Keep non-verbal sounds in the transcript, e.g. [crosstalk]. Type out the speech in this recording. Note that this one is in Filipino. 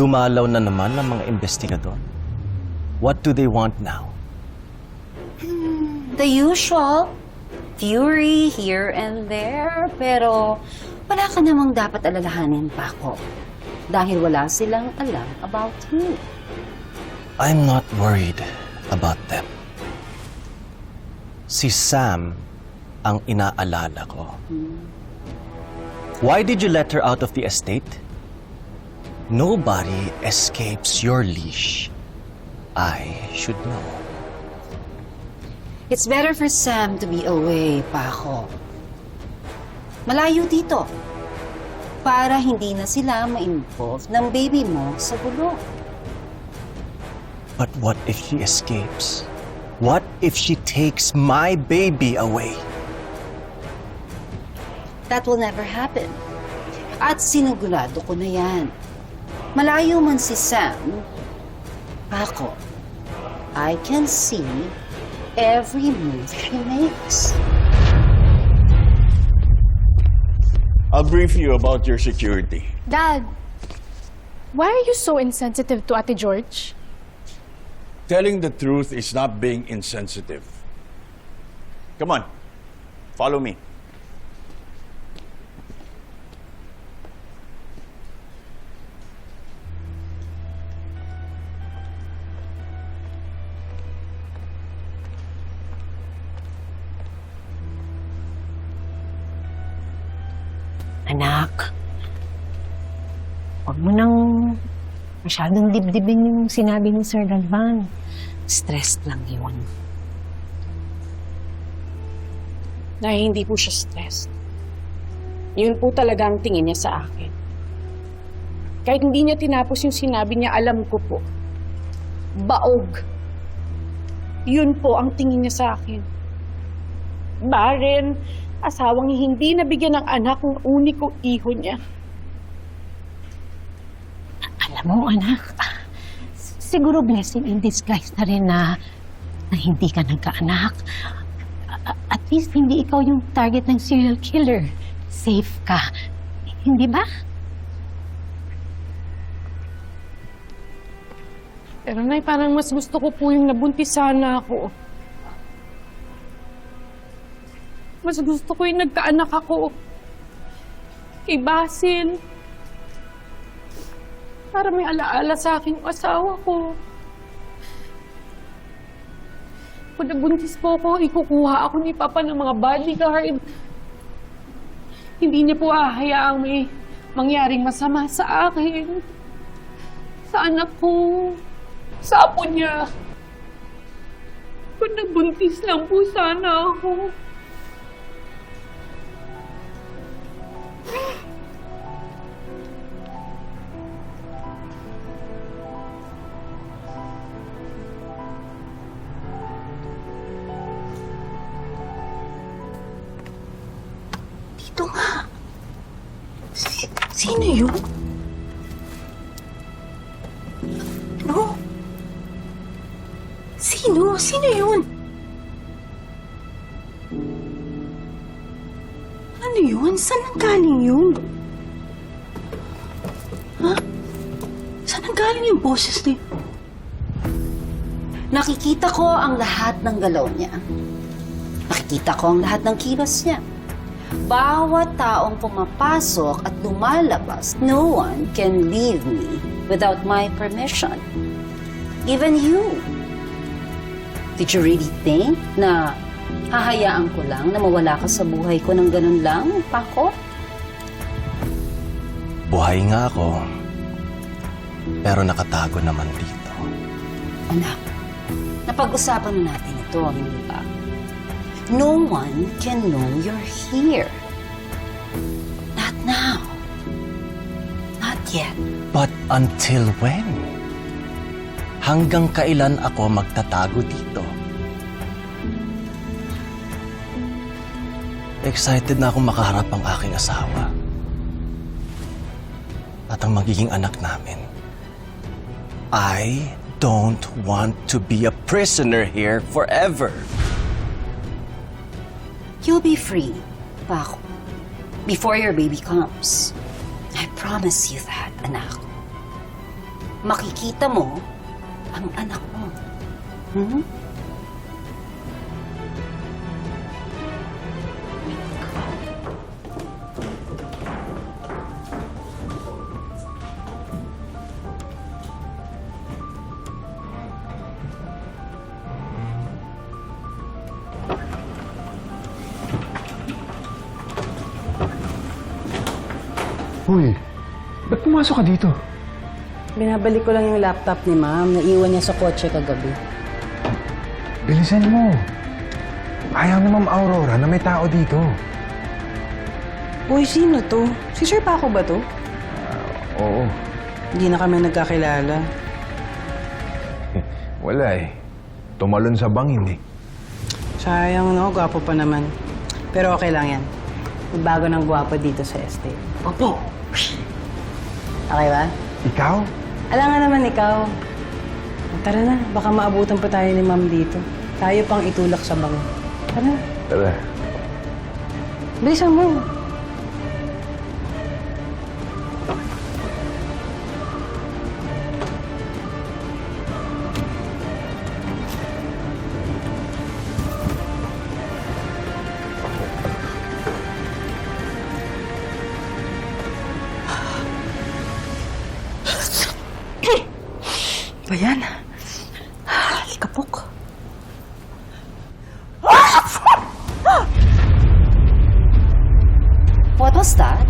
Dumalaw na naman ang mga investigador. What do they want now? The usual. Theory here and there. Pero wala ka namang dapat alalahanin pa ako. Dahil wala silang alam about you. I'm not worried about them. Si Sam ang inaalala ko. Why did you let her out of the estate? Nobody escapes your leash. I should know. It's better for Sam to be away, Paco. Malayo dito. Para hindi na sila ma-involve ng baby mo sa gulo. But what if she escapes? What if she takes my baby away? That will never happen. At sinugurado ko na yan. Malayo man si Sam, Paco, I can see every move he makes. I'll brief you about your security. Dad, why are you so insensitive to Ate George? Telling the truth is not being insensitive. Come on, follow me. Anak, huwag mo nang masyadong dibdibin yung sinabi ni Sir Galvan. Stressed lang yun. na hindi po siya stressed. Yun po talaga ang tingin niya sa akin. Kahit hindi niya tinapos yung sinabi niya, alam ko po. Baog. Yun po ang tingin niya sa akin. Barren, asawang hindi nabigyan ng anak ng uniko iho niya. Alam mo, anak, siguro blessing in disguise na rin na, na hindi ka nagkaanak. At least hindi ikaw yung target ng serial killer. Safe ka. Hindi ba? Pero nay, parang mas gusto ko po yung nabuntis sana ako. Mas gusto ko yung nagkaanak ako. Kay Basil. Para may alaala sa akin yung asawa ko. Kung nabuntis po ako, ikukuha ako ni Papa ng mga bodyguard. Hindi niya po ahayaang may mangyaring masama sa akin. Sa anak ko. Sa apo niya. Kung nabuntis lang po sana ako. Yun? No? Sino? Sino yun? Ano yun? Saan ang galing yun? Ha? Saan ang galing yung boses ni... Nakikita ko ang lahat ng galaw niya. Nakikita ko ang lahat ng kilos niya. Bawat taong pumapasok at lumalabas, no one can leave me without my permission. Even you. Did you really think na hahayaan ko lang na mawala ka sa buhay ko ng ganun lang, Paco? Buhay nga ako. Pero nakatago naman dito. Anak, napag-usapan na natin ito, hindi ba? No one can know you're here. Not now. Not yet. But until when? Hanggang kailan ako magtatago dito? Excited na akong makaharap ang aking asawa. At ang magiging anak namin. I don't want to be a prisoner here forever. You'll be free, Paco. Before your baby comes. I promise you that, anak. makikita mo ang anak mo. Hmm? Uy, ba't pumasok ka dito? Binabalik ko lang yung laptop ni ma'am. Naiwan niya sa kotse kagabi. Bilisan mo. Ayaw ni Ma'am Aurora na may tao dito. Uy, sino to? Si Sir Paco ba to? Oo. Hindi na kami nagkakilala. [laughs] Wala eh. Tumalon sa bangin eh. Sayang, no? Gwapo pa naman. Pero okay lang yan. May bago ng gwapo dito sa estate. Opo. Okay ba? Ikaw? Alam nga naman ikaw. Tara na, baka maabutan pa tayo ni ma'am dito. Tayo pang itulak sa bangin. Tara. Tara. Bilisan mo. ba yan? Likapok. What was that?